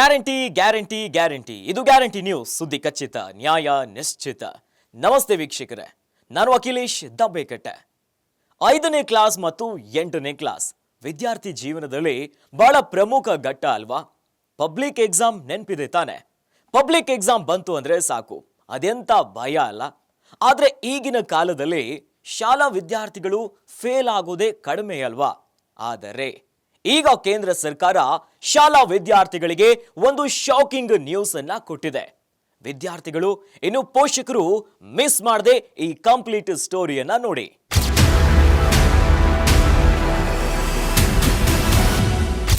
Guarantee guarantee guarantee. ಇದು guarantee news. ಸುದ್ದಿ ಖಚಿತ, ನ್ಯಾಯ ನಿಶ್ಚಿತ. ನಮಸ್ತೆ ವೀಕ್ಷಕರೇ. ನಾನು ಅಖಿಲೇಶ್ ದಬ್ಬೆಕಟ್ಟೆ. ಐದನೇ ಕ್ಲಾಸ್ ಮತ್ತು ಎಂಟನೇ ಕ್ಲಾಸ್. ವಿದ್ಯಾರ್ಥಿ ಜೀವನದಲ್ಲಿ ಬಹಳ ಪ್ರಮುಖ ಘಟ್ಟ ಅಲ್ವಾ? ಪಬ್ಲಿಕ್ ಎಕ್ಸಾಮ್ ನೆನಪಿದೆ ತಾನೆ. ಪಬ್ಲಿಕ್ ಎಕ್ಸಾಮ್ ಬಂತು ಅಂದ್ರೆ ಸಾಕು. ಅದೆಂತ ಭಯ ಅಲ್ಲ. ಆದ್ರೆ ಈಗಿನ ಕಾಲದಲ್ಲಿ ಶಾಲಾ ವಿದ್ಯಾರ್ಥಿಗಳು ಫೇಲ್ ಆಗೋದೇ ಕಡಿಮೆ ಅಲ್ವಾ? ಆದರೆ ಈಗ ಕೇಂದ್ರ ಸರ್ಕಾರ ಶಾಲಾ ವಿದ್ಯಾರ್ಥಿಗಳಿಗೆ ಒಂದು ಶಾಕಿಂಗ್ ನ್ಯೂಸ್ ಅನ್ನ ಕೊಟ್ಟಿದೆ. ವಿದ್ಯಾರ್ಥಿಗಳು, ಇನ್ನು ಪೋಷಕರು ಮಿಸ್ ಮಾಡದೆ ಈ ಕಂಪ್ಲೀಟ್ ಸ್ಟೋರಿಯನ್ನ ನೋಡಿ.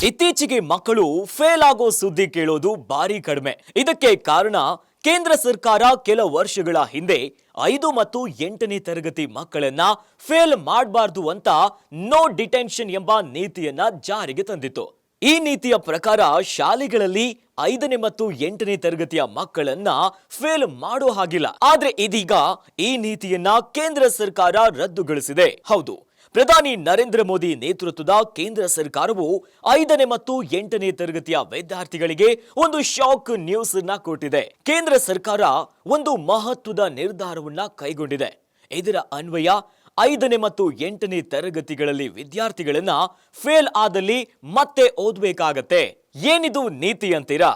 ಇತ್ತೀಚೆಗೆ ಮಕ್ಕಳು ಫೇಲ್ ಆಗೋ ಸುದ್ದಿ ಕೇಳೋದು ಭಾರಿ ಕಡಿಮೆ. ಇದಕ್ಕೆ ಕಾರಣ ಕೇಂದ್ರ ಸರ್ಕಾರ ಕೆಲ ವರ್ಷಗಳ ಹಿಂದೆ ಐದು ಮತ್ತು ಎಂಟನೇ ತರಗತಿ ಮಕ್ಕಳನ್ನ ಫೇಲ್ ಮಾಡಬಾರ್ದು ಅಂತ ನೋ ಡಿಟೆನ್ಷನ್ ಎಂಬ ನೀತಿಯನ್ನ ಜಾರಿಗೆ ತಂದಿತ್ತು. ಈ ನೀತಿಯ ಪ್ರಕಾರ ಶಾಲೆಗಳಲ್ಲಿ ಐದನೇ ಮತ್ತು ಎಂಟನೇ ತರಗತಿಯ ಮಕ್ಕಳನ್ನ ಫೇಲ್ ಮಾಡೋ ಹಾಗಿಲ್ಲ. ಆದ್ರೆ ಇದೀಗ ಈ ನೀತಿಯನ್ನ ಕೇಂದ್ರ ಸರ್ಕಾರ ರದ್ದುಗೊಳಿಸಿದೆ. ಹೌದು. ಪ್ರಧಾನಿ ನರೇಂದ್ರ ಮೋದಿ ನೇತೃತ್ವದ ಕೇಂದ್ರ ಸರ್ಕಾರವು ಐದನೇ ಮತ್ತು ಎಂಟನೇ ತರಗತಿಯ ವಿದ್ಯಾರ್ಥಿಗಳಿಗೆ ಒಂದು ಶಾಕ್ ನ್ಯೂಸ್ ಅನ್ನ ಕೊಟ್ಟಿದೆ. ಕೇಂದ್ರ ಸರ್ಕಾರ ಒಂದು ಮಹತ್ವದ ನಿರ್ಧಾರವನ್ನ ಕೈಗೊಂಡಿದೆ. ಇದರ ಅನ್ವಯ ಐದನೇ ಮತ್ತು ಎಂಟನೇ ತರಗತಿಗಳಲ್ಲಿ ವಿದ್ಯಾರ್ಥಿಗಳನ್ನ ಫೇಲ್ ಆದಲ್ಲಿ ಮತ್ತೆ ಓದಬೇಕಾಗತ್ತೆ. ಏನಿದು ನೀತಿ ಅಂತೀರಾ?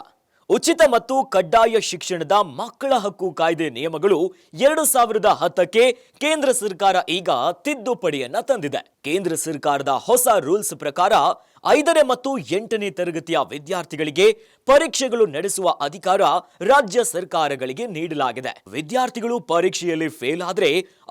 ಉಚಿತ ಮತ್ತು ಕಡ್ಡಾಯ ಶಿಕ್ಷಣದ ಮಕ್ಕಳ ಹಕ್ಕು ಕಾಯ್ದೆ ನಿಯಮಗಳು ಎರಡು ಸಾವಿರದ ಹತ್ತಕ್ಕೆ ಕೇಂದ್ರ ಸರ್ಕಾರ ಈಗ ತಿದ್ದುಪಡಿಯನ್ನ ತಂದಿದೆ. ಕೇಂದ್ರ ಸರ್ಕಾರದ ಹೊಸ ರೂಲ್ಸ್ ಪ್ರಕಾರ ಐದನೇ ಮತ್ತು ಎಂಟನೇ ತರಗತಿಯ ವಿದ್ಯಾರ್ಥಿಗಳಿಗೆ ಪರೀಕ್ಷೆಗಳು ನಡೆಸುವ ಅಧಿಕಾರ ರಾಜ್ಯ ಸರ್ಕಾರಗಳಿಗೆ ನೀಡಲಾಗಿದೆ. ವಿದ್ಯಾರ್ಥಿಗಳು ಪರೀಕ್ಷೆಯಲ್ಲಿ ಫೇಲ್ ಆದರೆ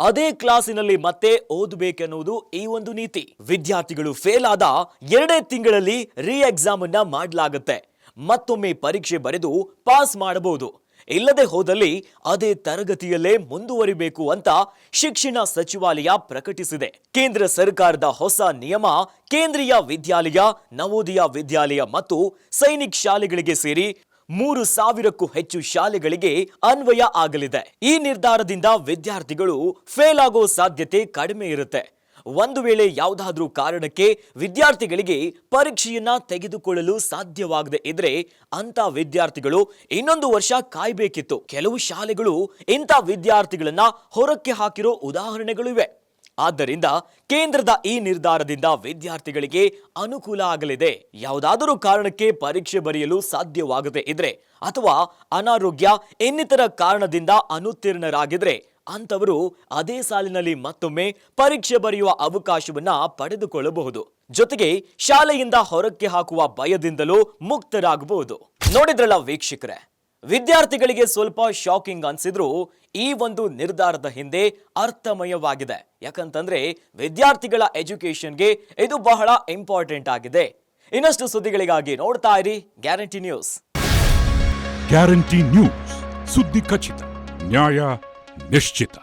ಅದೇ ಕ್ಲಾಸಿನಲ್ಲಿ ಮತ್ತೆ ಓದಬೇಕೆನ್ನುವುದು ಈ ಒಂದು ನೀತಿ. ವಿದ್ಯಾರ್ಥಿಗಳು ಫೇಲ್ ಆದ ಎರಡೇ ತಿಂಗಳಲ್ಲಿ ರೀ ಎಕ್ಸಾಮ್ ಅನ್ನ ಮಾಡಲಾಗುತ್ತೆ. ಮತ್ತೊಮ್ಮೆ ಪರೀಕ್ಷೆ ಬರೆದು ಪಾಸ್ ಮಾಡಬಹುದು. ಇಲ್ಲದೆ ಹೋದಲ್ಲಿ ಅದೇ ತರಗತಿಯಲ್ಲೇ ಮುಂದುವರಿಬೇಕು ಅಂತ ಶಿಕ್ಷಣ ಸಚಿವಾಲಯ ಪ್ರಕಟಿಸಿದೆ. ಕೇಂದ್ರ ಸರ್ಕಾರದ ಹೊಸ ನಿಯಮ ಕೇಂದ್ರೀಯ ವಿದ್ಯಾಲಯ, ನವೋದಯ ವಿದ್ಯಾಲಯ ಮತ್ತು ಸೈನಿಕ್ ಶಾಲೆಗಳಿಗೆ ಸೇರಿ ಮೂರು ಸಾವಿರಕ್ಕೂ ಹೆಚ್ಚು ಶಾಲೆಗಳಿಗೆ ಅನ್ವಯ ಆಗಲಿದೆ. ಈ ನಿರ್ಧಾರದಿಂದ ವಿದ್ಯಾರ್ಥಿಗಳು ಫೇಲ್ ಆಗೋ ಸಾಧ್ಯತೆ ಕಡಿಮೆ ಇರುತ್ತೆ. ಒಂದು ವೇಳೆ ಯಾವುದಾದ್ರೂ ಕಾರಣಕ್ಕೆ ವಿದ್ಯಾರ್ಥಿಗಳಿಗೆ ಪರೀಕ್ಷೆಯನ್ನ ತೆಗೆದುಕೊಳ್ಳಲು ಸಾಧ್ಯವಾಗದೆ ಇದ್ರೆ ಅಂತ ವಿದ್ಯಾರ್ಥಿಗಳು ಇನ್ನೊಂದು ವರ್ಷ ಕಾಯ್ಬೇಕಿತ್ತು. ಕೆಲವು ಶಾಲೆಗಳು ಇಂಥ ವಿದ್ಯಾರ್ಥಿಗಳನ್ನ ಹೊರಕ್ಕೆ ಹಾಕಿರೋ ಉದಾಹರಣೆಗಳು ಇವೆ. ಆದ್ದರಿಂದ ಕೇಂದ್ರದ ಈ ನಿರ್ಧಾರದಿಂದ ವಿದ್ಯಾರ್ಥಿಗಳಿಗೆ ಅನುಕೂಲ ಆಗಲಿದೆ. ಯಾವುದಾದರೂ ಕಾರಣಕ್ಕೆ ಪರೀಕ್ಷೆ ಬರೆಯಲು ಸಾಧ್ಯವಾಗದೆ ಇದ್ರೆ ಅಥವಾ ಅನಾರೋಗ್ಯ ಇನ್ನಿತರ ಕಾರಣದಿಂದ ಅನುತ್ತೀರ್ಣರಾಗಿದ್ರೆ ಅಂತವರು ಅದೇ ಸಾಲಿನಲ್ಲಿ ಮತ್ತೊಮ್ಮೆ ಪರೀಕ್ಷೆ ಬರೆಯುವ ಅವಕಾಶವನ್ನ ಪಡೆದುಕೊಳ್ಳಬಹುದು. ಜೊತೆಗೆ ಶಾಲೆಯಿಂದ ಹೊರಕ್ಕೆ ಹಾಕುವ ಭಯದಿಂದಲೂ ಮುಕ್ತರಾಗಬಹುದು. ನೋಡಿದ್ರಲ್ಲ ವೀಕ್ಷಕರೇ, ವಿದ್ಯಾರ್ಥಿಗಳಿಗೆ ಸ್ವಲ್ಪ ಶಾಕಿಂಗ್ ಅನ್ಸಿದ್ರು ಈ ಒಂದು ನಿರ್ಧಾರದ ಹಿಂದೆ ಅರ್ಥಮಯವಾಗಿದೆ. ಯಾಕಂತಂದ್ರೆ ವಿದ್ಯಾರ್ಥಿಗಳ ಎಜುಕೇಶನ್ಗೆ ಇದು ಬಹಳ ಇಂಪಾರ್ಟೆಂಟ್ ಆಗಿದೆ. ಇನ್ನಷ್ಟು ಸುದ್ದಿಗಳಿಗಾಗಿ ನೋಡ್ತಾ ಇರಿ ಗ್ಯಾರಂಟಿ ನ್ಯೂಸ್. ಗ್ಯಾರಂಟಿ ನ್ಯೂಸ್, ಸುದ್ದಿ ಖಚಿತ, ನ್ಯಾಯ ನಿಶ್ಚಿತ